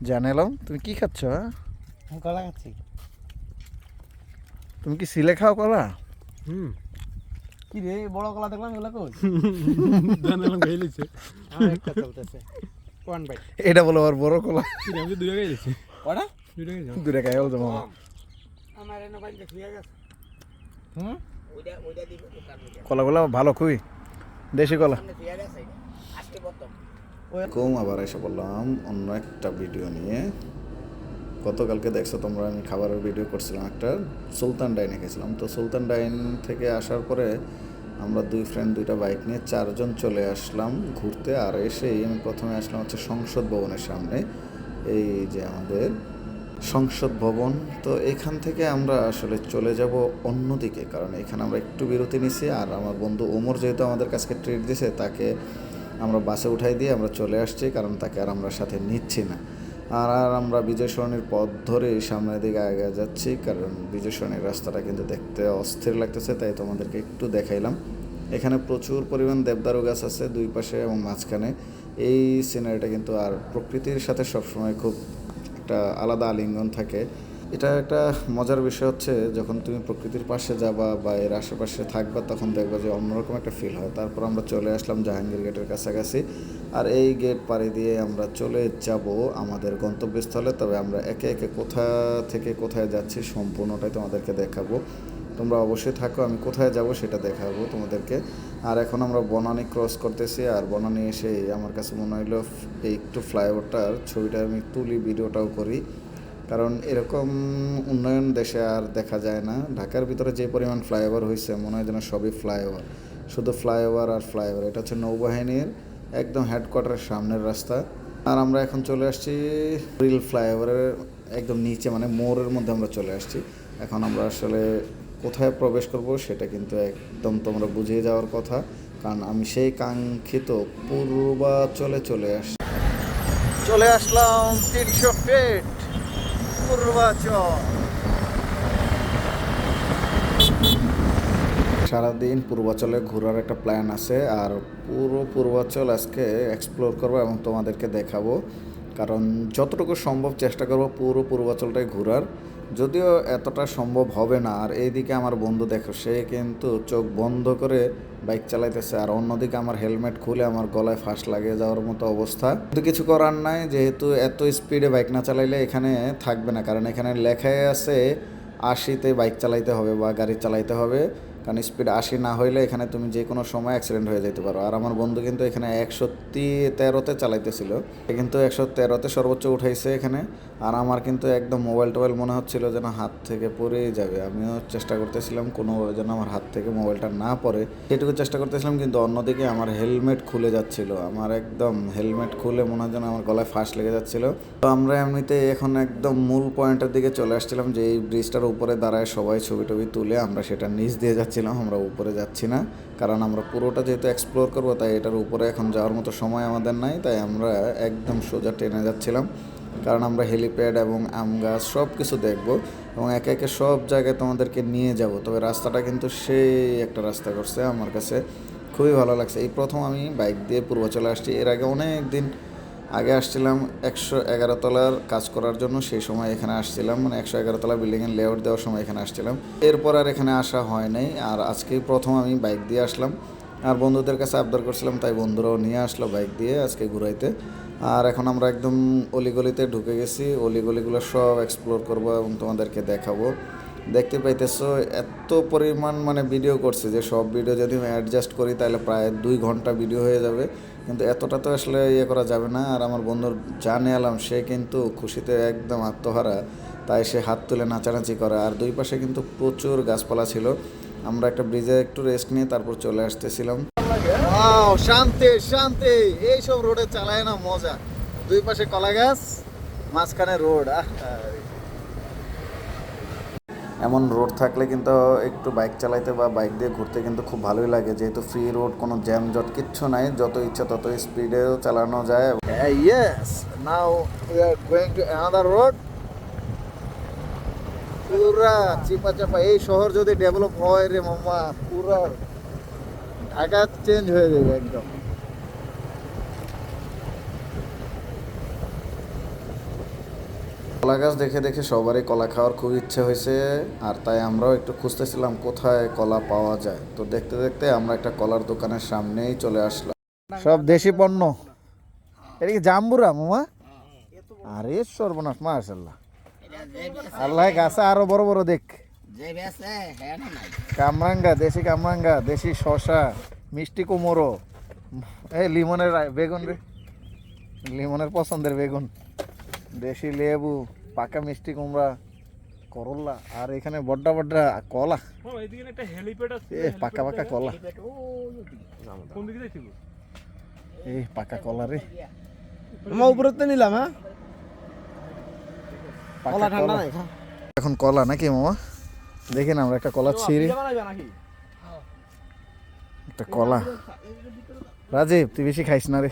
জানালাম তুমি কি খাচ্ছ হ্যাঁ? কলা খাচ্ছি। তুমি কি সিলে খাও কলা? হুম। কি রে বড় কলা দেখলাম এগুলো কই? জানালাম একটা চলতেছে। ওয়ান বাইট এটা বলো আর বড় কলা? কি আমি দুইটা কটা দুইটা খাই মামা আমার এনে গেছে। হুম? কলাগুলো ভালো খুবই। দেশি কলা। আজকে প্রথম। কম আবার এসে বললাম অন্য একটা ভিডিও নিয়ে। গতকালকে দেখছ তোমরা, আমি খাবারের ভিডিও করছিলাম একটা সুলতান ডাইনে গেছিলাম। তো সুলতান ডাইন থেকে আসার পরে আমরা দুই ফ্রেন্ড দুইটা বাইক নিয়ে চারজন চলে আসলাম ঘুরতে। আর এসেই আমি প্রথমে আসলাম হচ্ছে সংসদ ভবনের সামনে, এই যে আমাদের সংসদ ভবন। তো এখান থেকে আমরা আসলে চলে যাব অন্যদিকে, কারণ এখানে আমরা একটু বিরতি নিছি। আর আমার বন্ধু ওমর যেহেতু আমাদের কাছে ট্রিট দিছে, তাকে আমরা বাসে উঠাই দিয়ে আমরা চলে আসছি, কারণ তাকে আর আমরা সাথে নিচ্ছি না। আর আর আমরা বিজয় সরণির পথ ধরে সামনের দিকে আগে যাচ্ছি, কারণ বিজয় সরণির রাস্তাটা কিন্তু দেখতে অস্থির লাগতেছে, তাই তোমাদেরকে একটু দেখাইলাম। এখানে প্রচুর পরিমাণ দেবদারু গাছ আছে দুই পাশে এবং মাঝখানে। এই সিনারিটা কিন্তু আর প্রকৃতির সাথে সবসময় খুব একটা আলাদা আলিঙ্গন থাকে। এটা একটা মজার বিষয় হচ্ছে যখন তুমি প্রকৃতির পাশে যাবা বা এর আশেপাশে থাকবা, তখন দেখবা যে অন্যরকম একটা ফিল হয়। তারপর আমরা চলে আসলাম জাহাঙ্গীর গেটের কাছাকাছি। আর এই গেট পাড়ি দিয়ে আমরা চলে যাব আমাদের গন্তব্যস্থলে। তবে আমরা একে একে কোথা থেকে কোথায় যাচ্ছি সম্পূর্ণটাই তোমাদেরকে দেখাবো। তোমরা অবশ্যই থাকো, আমি কোথায় যাব সেটা দেখাবো তোমাদেরকে। আর এখন আমরা বনানী ক্রস করতেছি, আর বনানী এসে আমার কাছে মনে হইল একটু ফ্লাইওভারটার ছবিটা আমি তুলি, ভিডিওটাও করি। কারণ এরকম উন্নয়ন দেশে আর দেখা যায় না। ঢাকার ভিতরে যে পরিমাণ ফ্লাইওভার হয়েছে মনে হয় যেন সবই ফ্লাইওভার। শুধু ফ্লাইওভার আর ফ্লাইওভার, এটা হচ্ছে নৌবাহিনীর একদম হেডকোয়ার্টারের সামনের রাস্তা। আর আমরা এখন চলে আসছি রিল ফ্লাইওভারের একদম নিচে মানে মোড়ের মধ্যে আমরা চলে আসছি। এখন আমরা আসলে কোথায় প্রবেশ করব সেটা কিন্তু একদম তোমরা বুঝিয়ে যাওয়ার কথা। কারণ আমি সেই কাঙ্ক্ষিত পূর্বাচলে চলে আসছি চলে আসলাম তিনশো ফিট পূর্বাচল সারাদিন পূর্বাচলে ঘোরার একটা প্ল্যান আছে, আর পুরো পূর্বাচল আজকে এক্সপ্লোর করব এবং তোমাদেরকে দেখাবো। কারণ যতটুকু সম্ভব চেষ্টা করব পুরো পূর্বাচলটাই ঘোরার। যদিও এতটা সম্ভব হবে না, আর এইদিকে আমার বন্ধু দেখো, সে কিন্তু চোখ বন্ধ করে বাইক চালাইতেছে, আর অন্যদিকে আমার হেলমেট খুলে আমার গলায় ফাঁস লাগিয়ে যাওয়ার মতো অবস্থা। কিন্তু কিছু করার নাই, যেহেতু এত স্পিডে বাইক না চালাইলে এখানে থাকবে না, কারণ এখানে লেখায় আছে, আশিতে বাইক চালাইতে হবে বা গাড়ি চালাইতে হবে। কারণ স্পিড আশি না হইলে এখানে তুমি যে কোনো সময় অ্যাক্সিডেন্ট হয়ে যেতে পারো। আর আমার বন্ধু কিন্তু এখানে একশো তেরোতে চালাইতেছিল। কিন্তু একশো তেরোতে সর্বোচ্চ উঠাইছে এখানে। আর আমার কিন্তু একদম মোবাইল টোবাইল মনে হচ্ছিল যেন হাত থেকে পড়েই যাবে। আমিও চেষ্টা করতেছিলাম কোনো যেন আমার হাত থেকে মোবাইলটা না পড়ে। সেটুকু চেষ্টা করতেছিলাম, কিন্তু অন্যদিকে আমার হেলমেট খুলে যাচ্ছিল। আমার একদম হেলমেট খুলে মনে হয় যেন আমার গলায় ফাঁস লেগে যাচ্ছিল। তো আমরা এমনিতে এখন একদম মূল পয়েন্টের দিকে চলে আসছিলাম যে এই ব্রিজটার উপরে দাঁড়ায় সবাই ছবি টবি তুলে আমরা সেটা নিচ দিয়ে যাচ্ছিলাম আমরা উপরে যাচ্ছি না। কারণ আমরা পুরোটা যেহেতু এক্সপ্লোর করব, তাই এটার উপরে এখন যাওয়ার মতো সময় আমাদের নাই, তাই আমরা একদম সোজা ট্রেনে যাচ্ছিলাম। কারণ আমরা হেলিপ্যাড এবং আম গাছ সব কিছু দেখব এবং একে একে সব জায়গায় তোমাদেরকে নিয়ে যাব। তবে রাস্তাটা কিন্তু সেই একটা রাস্তা করছে আমার কাছে। খুবই ভালো লাগছে। এই প্রথম আমি বাইক দিয়ে পূর্বাচলে আসছি। এর আগে অনেক দিন আগে আসছিলাম একশো এগারো তলার কাজ করার জন্য, সেই সময় এখানে আসছিলাম। মানে একশো এগারো তলা বিল্ডিংয়ের লেআউট দেওয়ার সময় এখানে আসছিলাম। এরপর আর এখানে আসা হয় নাই। আর আজকেই প্রথম আমি বাইক দিয়ে আসলাম। আর বন্ধুদের কাছে আবদার করছিলাম, তাই বন্ধুরাও নিয়ে আসলো বাইক দিয়ে আজকে ঘুরাইতে। আর এখন আমরা একদম অলিগলিতে ঢুকে গেছি। অলিগলিগুলো সব এক্সপ্লোর করব এবং তোমাদেরকে দেখাবো। দেখতে পাইতেছো, এত পরিমাণ মানে ভিডিও করছে যে সব ভিডিও যদি আমি অ্যাডজাস্ট করি, তাহলে প্রায় দুই ঘণ্টা ভিডিও হয়ে যাবে। কিন্তু এতটা তো আসলে ইয়ে করা যাবে না। আর আমার বন্ধুর জানে আলাম সে কিন্তু খুশিতে একদম আত্মহারা। তাই সে হাত তুলে নাচানাচি করে। আর দুই পাশে কিন্তু প্রচুর গাছপালা ছিল। আমরা একটা ব্রিজে একটু রেস্ট নিয়ে তারপর চলে আসতেছিলাম। শান্তি শান্তি! এইসব রোডে চালায় না মজা। দুই পাশে কলা গাছ, মাঝখানে রোড এমন রোড থাকলে কিন্তু একটু বাইক চালাইতে বা বাইক দিয়ে ঘুরতে কিন্তু খুব ভালোই লাগে। যেহেতু ফ্রি রোড কোনো জ্যাম জট কিচ্ছু নাই। যত ইচ্ছা তত স্পিডেও চালানো যায়। Yes now we are going to another road পুরা চিপা চাপা এই শহর যদি ডেভেলপ হয় রে মামা, পুরা ঢাকা চেঞ্জ হয়ে যাবে একদম। কলা গাছ দেখে দেখে সবারই কলা খাওয়ার খুব ইচ্ছে হয়েছে, আর তাই আমরাও একটু খুঁজতেছিলাম কোথায় কলা পাওয়া যায়। তো দেখতে দেখতে আমরা একটা কলার দোকানের সামনেই চলে আসলাম। সব দেশি পণ্য? এটা কি জাম্বুরা, মামা? আরে সর্বনাশ মাশাল্লাহ আল্লাহ গাছে আরও বড় বড় দেখ। কামরাঙ্গা, দেশি কামরাঙ্গা, দেশি শশা মিষ্টি কুমড়ো। এই লিমনের বেগুন রে। লিমনের পছন্দের বেগুন। দেশি লেবু। পাকা মিষ্টি কুমড়া করল্লা আর এখানে বড্ডা বড্ডা কলা। একটা হেলিপ্যাড আছে এ পাকা পাকা কলা। কোন দিকে যাইছিল? এই পাকা কলা রে। আমার উপরে তো নিলাম হ্যাঁ? পাকা কলা ঠান্ডা নাই এখন কলা নাকি মামা? দেখি না আমরা একটা কলা ছিঁড়ি। নাকি? একটা কলা। রাজীব তুই বেশি খাইস না রে।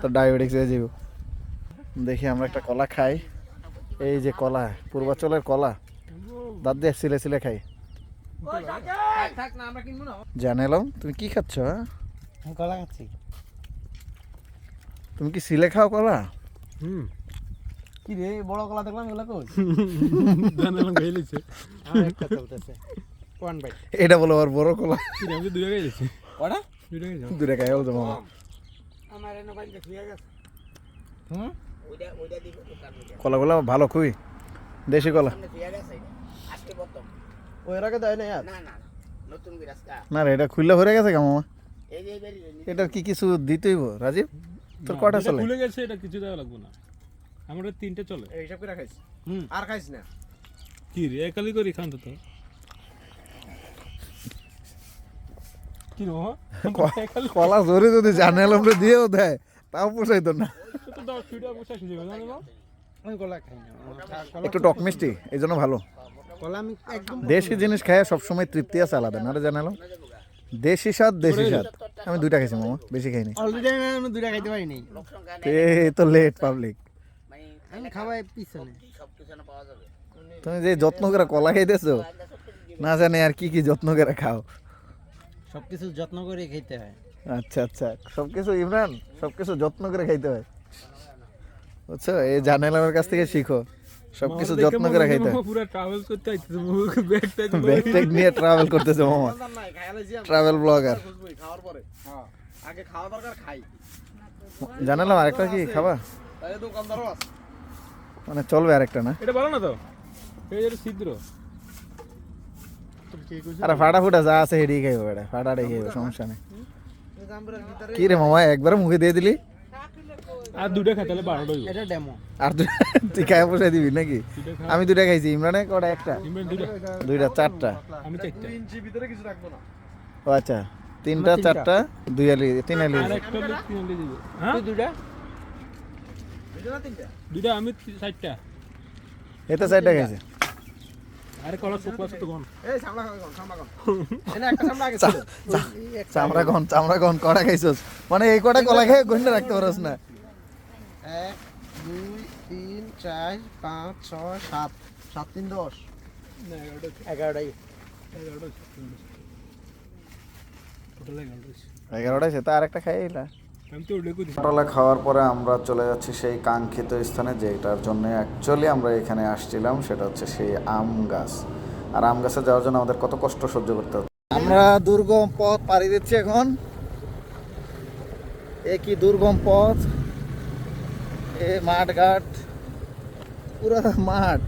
তোর ডায়াবেটিক্স হয়ে যাব দেখি আমরা একটা কলা খাই। এই যে কলা পূর্বাচলের কলা। দাঁত দিয়ে সিলে সিলে খাই। থাক না আমরা কিনবো না জানালাম তুমি কি খাচ্ছ হ্যাঁ? কলা খাচ্ছি। তুমি কি সিলে খাও কলা? হুম। কি রে বড় কলা দেখলাম এগুলো কই? জানালাম গাই লিছে আমার একটা চলতেছে। ওয়ান বাইট এটা বলো আর বড় কলা? কি রে, আমি দুই গাই লিছি ওটা দুই গাই যাও দূরে খাই বলতো মামা আমার এনে বাইক দেখে গেছে। হুম? কলাগুলো ভালো খুবই। দেশি কলা? ওই দেয় না না রে এটা খুললে ভরে গেছে কেমন? মামা এটার কি কিছু দিতেইব রাজীব তোর কটা চলে? খুলে গেছে এটা কিছু দেওয়া লাগবে না। আমার তিনটে চলে। হিসাব করে খাইছি হুম। আর খাইছ না? কি রে একালি করি খান তো তো। কি রে কলা জোরে যদি জানালাম দিয়েও দেয়। তাও পোষাইতো না। একটু টক মিষ্টি এই জন্য ভালো। দেশি জিনিস খায় সবসময় তৃপ্তি আছে আলাদা না রে জানালাম দেশি স্বাদ দেশি স্বাদ। আমি দুইটা খাইছি মামা বেশি খাইনি। আমি দুইটা খাইতে পারিনি। এই তো লেট পাবলিক আমি খাওয়াই পিছনে। তুমি যে যত্ন করে কলা খাইতেছো না জানি আর কি কি যত্ন করে খাও। সবকিছু যত্ন করে খেতে হয়। আচ্ছা আচ্ছা। সবকিছু ইমরান সবকিছু যত্ন করে খাইতে হয়। বুঝছ? এই জানালামের কাছ থেকে শিখো। সবকিছু যত্ন করে খাইতে হয়। পুরো ট্রাভেল করতে আইতেছে ব্যাগ ট্যাগ নিয়ে ট্রাভেল করতেছে মামা। ট্রাভেল ব্লগার খাওয়ার পরে। হ্যাঁ। আগে খাওয়া দরকার খাই। জানালাম আরেকটা কি খাবা? তাহলে দোকানদারও আছে। মানে চলবে আরেকটা না? এটা ভালো না তো। এই যে ছিদ্র। আরে ফাটা ফুটা যা আছে হেডি খাইবো এটা ফাটাটাই খাইবো সমস্যা নেই। কি রে মামা একবার মুখে দিয়ে দিলি? আর দুটা খাই তাহলে বারোটা এটা ডেমো আর তুই খাই বসাই দিবি নাকি? আমি দুটা খাইছি ইমরানে কটা একটা? দুইটা। চারটা। আমি চারটা। ইঞ্চি ভিতরে কিছু রাখব না। ও আচ্ছা তিনটা চারটা দুই আলি তিন আলি। হ্যাঁ? দুইটা? দুইটা দুটা আমি চারটা। এতে চারটা খাইছে। চামড়া চামড়া খাইছস। মানে এই কটা কলা খেয়ে গন্ডে রাখতে পারস না। এক দুই তিন চার পাঁচ ছয় সাত। সাত তিন দশ। এগারোটাই। এগারোটা টোটাল এগারোটা এগারোটা আর একটা খাই এলা তো উল্লেখ করি পটলা খাওয়ার পরে আমরা চলে যাচ্ছি সেই কাঙ্ক্ষিত স্থানে, যেটার জন্য অ্যাকচুয়ালি আমরা এখানে আসছিলাম, সেটা হচ্ছে সেই আম গাছ। আর আম গাছে যাওয়ার জন্য আমাদের কত কষ্ট সহ্য করতে হচ্ছে। আমরা দুর্গম পথ পাড়ি দিচ্ছি এখন। একই দুর্গম পথ? এ মাঠ ঘাট পুরো মাঠ।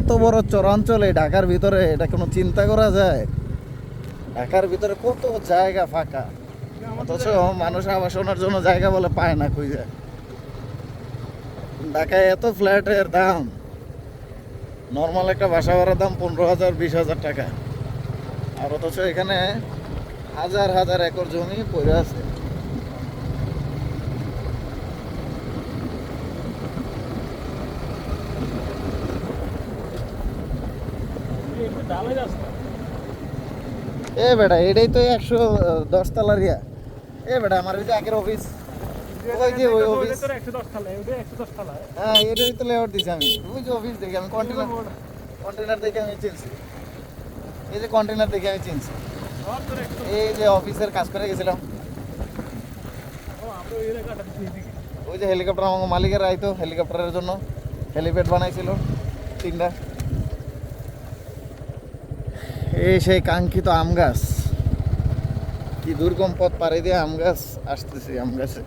এত বড় চরাঞ্চলে ঢাকার ভিতরে, এটা কোনো চিন্তা করা যায়? ঢাকার ভিতরে কত জায়গা ফাঁকা। অথচ মানুষ আবাসনের জন্য জায়গা বলে পায় না খুঁজে ঢাকায় এত ফ্ল্যাটের দাম নর্মাল একটা বাসা ভাড়ার দাম পনেরো হাজার, বিশ হাজার টাকা। আর অথচ এখানে হাজার হাজার একর জমি পড়ে আছে। এ বেটা, এটাই তো একশো দশ তলার ইয়া। এ বেটা, আমার ওই যে আগের অফিস হ্যাঁ এটাই তো লেআউট দিছি আমি। ওই যে অফিস দেখি আমি কন্টেনার কন্টেনার দেখে আমি চিনছি এই যে কন্টেনার দেখে আমি চিনছি এই যে অফিসের কাজ করে গেছিলাম। ওই যে হেলিকপ্টার আমার মালিকের আইতো হেলিকপ্টারের জন্য। হেলিপ্যাড বানাইছিল তিনটা। এই সেই কাঙ্ক্ষিত আম গাছ। কি দুর্গম পথ পাড়ি দিয়ে আম গাছ আসতেছি আম গাছে।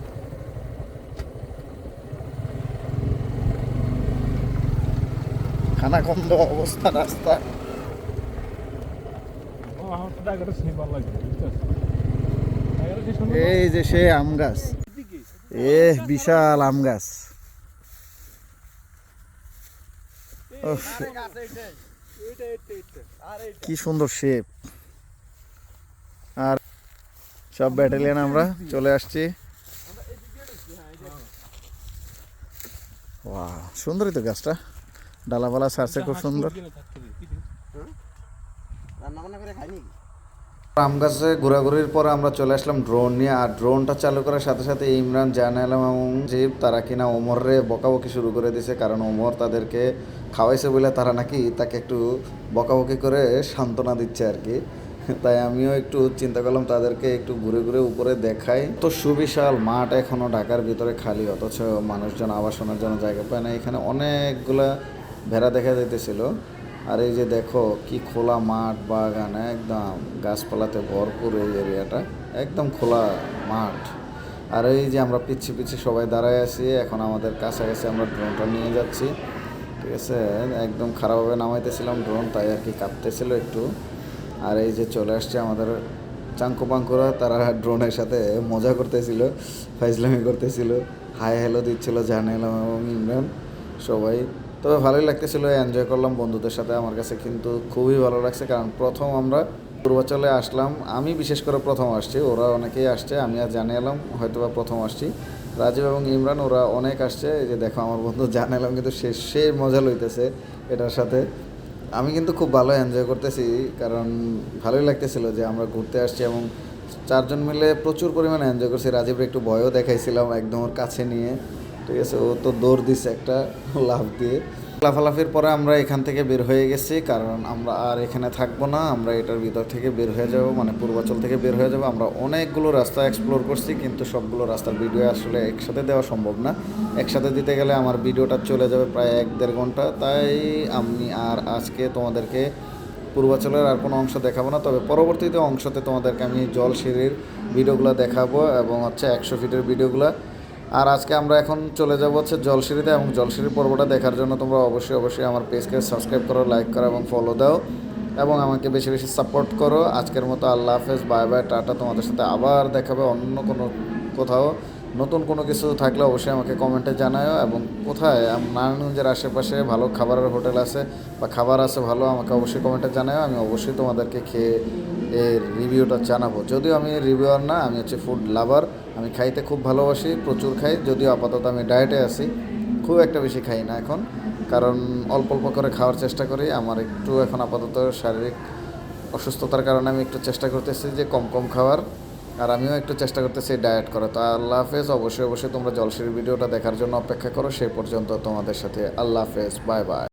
খানাখন্দ অবস্থা রাস্তা? এই যে সেই আম গাছ। এ বিশাল আম গাছ। কি সুন্দর শেপ। আর সব ব্যাটালিয়ান আমরা চলে আসছি। ওয়াও সুন্দরই তো গাছটা। ডালাপালা সারছে খুব সুন্দর। আম গাছে ঘোরাঘুরির পর আমরা চলে আসলাম ড্রোন নিয়ে, আর ড্রোনটা চালু করার সাথে সাথে ইমরান জান এবং জিব তারা কিনা ওমররে বকাবকি শুরু করে দিয়েছে কারণ ওমর তাদেরকে খাওয়াইছে বলে তারা নাকি তাকে একটু বকাবকি করে সান্ত্বনা দিচ্ছে আর কি। তাই আমিও একটু চিন্তা করলাম তাদেরকে একটু ঘুরে ঘুরে উপরে দেখাই। তো সুবিশাল মাঠ এখনও ঢাকার ভিতরে খালি, অথচ মানুষজন আবাসনের জন্য জায়গা পায় না। এখানে অনেকগুলা ভেড়া দেখা যাইতেছিল। আর এই যে দেখো কি খোলা মাঠ, বাগান, একদম গাছপালাতে ভরপুর এই এরিয়াটা। একদম খোলা মাঠ। আর এই যে আমরা পিচ্ছি পিচ্ছি সবাই দাঁড়ায় আছি, এখন আমাদের কাছাকাছি আমরা ড্রোনটা নিয়ে যাচ্ছি। ঠিক আছে? একদম খারাপভাবে নামাইতেছিলাম ড্রোন, তাই আর কি কাঁপতেছিল একটু। আর এই যে চলে আসছে আমাদের চাঙ্কু পাঙ্কুরা, তারা ড্রোনের সাথে মজা করতেছিল, ফাইজলামি করতেছিল, হাই হ্যালো দিচ্ছিল জানালাম এবং ইমরান সবাই। তবে ভালোই লাগতেছিল এনজয় করলাম বন্ধুদের সাথে, আমার কাছে কিন্তু খুবই ভালো লাগছে, কারণ প্রথম আমরা পূর্বাচলে আসলাম। আমি বিশেষ করে প্রথম আসছি, ওরা অনেকেই আসছে, আমি আর জানিয়ে এলাম হয়তো বা প্রথম আসছি। রাজীব এবং ইমরান, ওরা অনেক আসছে, এই যে দেখো আমার বন্ধু জানালাম কিন্তু সে সে মজা লইতেছে এটার সাথে। আমি কিন্তু খুব ভালো এনজয় করতেছি, কারণ ভালোই লাগতেছিল যে আমরা ঘুরতে আসছি এবং চারজন মিলে প্রচুর পরিমাণে এনজয় করছি। রাজীবের একটু ভয়ও দেখাইছিলাম একদম ওর কাছে নিয়ে। ঠিক আছে, ও তো দৌড় দিছে একটা লাফ দিয়ে। লাফালাফির পরে আমরা এখান থেকে বের হয়ে গেছি, কারণ আমরা আর এখানে থাকব না, আমরা এটার ভিতর থেকে বের হয়ে যাব মানে পূর্বাচল থেকে বের হয়ে যাব। আমরা অনেকগুলো রাস্তা এক্সপ্লোর করছি, কিন্তু সবগুলো রাস্তার ভিডিও আসলে একসাথে দেওয়া সম্ভব না। একসাথে দিতে গেলে আমার ভিডিওটা চলে যাবে প্রায় এক দেড় ঘণ্টা, তাই আমি আর আজকে তোমাদেরকে পূর্বাচলের আর কোনো অংশ দেখাবো না। তবে পরবর্তীতে অংশতে তোমাদেরকে আমি জল সিঁড়ির ভিডিওগুলো দেখাবো, এবং হচ্ছে একশো ফিটের ভিডিওগুলো আর আজকে আমরা এখন চলে যাব হচ্ছে জলসিঁড়িতে এবং জলসিঁড়ির পর্বটা দেখার জন্য তোমরা অবশ্যই অবশ্যই আমার পেজকে সাবস্ক্রাইব করো লাইক করো এবং ফলো দাও এবং আমাকে বেশি বেশি সাপোর্ট করো। আজকের মতো আল্লাহ হাফেজ বাই বাই টাটা। তোমাদের সাথে আবার দেখাবে অন্য কোনো কোথাও। নতুন কোনো কিছু থাকলে অবশ্যই আমাকে কমেন্টে জানাও এবং কোথায়? নারায়ণগঞ্জের আশেপাশে ভালো খাবারের হোটেল আছে বা খাবার আছে ভালো, আমাকে অবশ্যই কমেন্টে জানাও আমি অবশ্যই তোমাদেরকে খেয়ে এর রিভিউটা জানাব। যদিও আমি রিভিউয়ার না, আমি হচ্ছে ফুড লাভার আমি খাইতে খুব ভালোবাসি, প্রচুর খাই, যদিও আপাতত আমি ডায়েটে আছি। খুব একটা বেশি খাই না এখন, কারণ অল্প অল্প করে খাওয়ার চেষ্টা করি। আমার একটু এখন আপাতত শারীরিক অসুস্থতার কারণে আমি একটু চেষ্টা করতেছি যে কম কম খাওয়ার, আর আমিও একটু চেষ্টা করতেছি ডায়েট করা তো আল্লাহ হাফেজ, অবশ্যই অবশ্যই তোমরা জলসির ভিডিওটা দেখার জন্য অপেক্ষা করো। সেই পর্যন্ত তোমাদের সাথে আল্লাহ হাফেজ, বাই বাই।